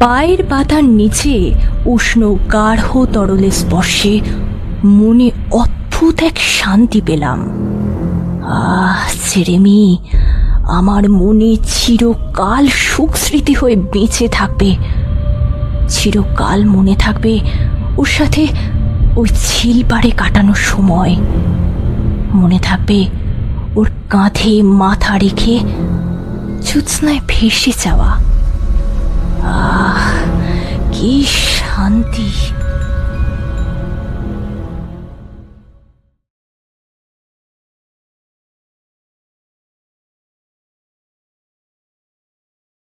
পায়ের পাতার নিচে উষ্ণ গাঢ় তরলের স্পর্শে মনে অদ্ভুত এক শান্তি পেলাম। আহ ছেড়েমি আমার মনে চিরকাল সুখ স্মৃতি হয়ে বেঁচে থাকবে। চিরকাল মনে থাকবে ওর সাথে ওই ঝিলপাড়ে কাটানো সময়। মনে থাকবে ওর কাঁধে মাথা রেখে জ্যোৎস্নায় ভেসে যাওয়া। কি শান্তি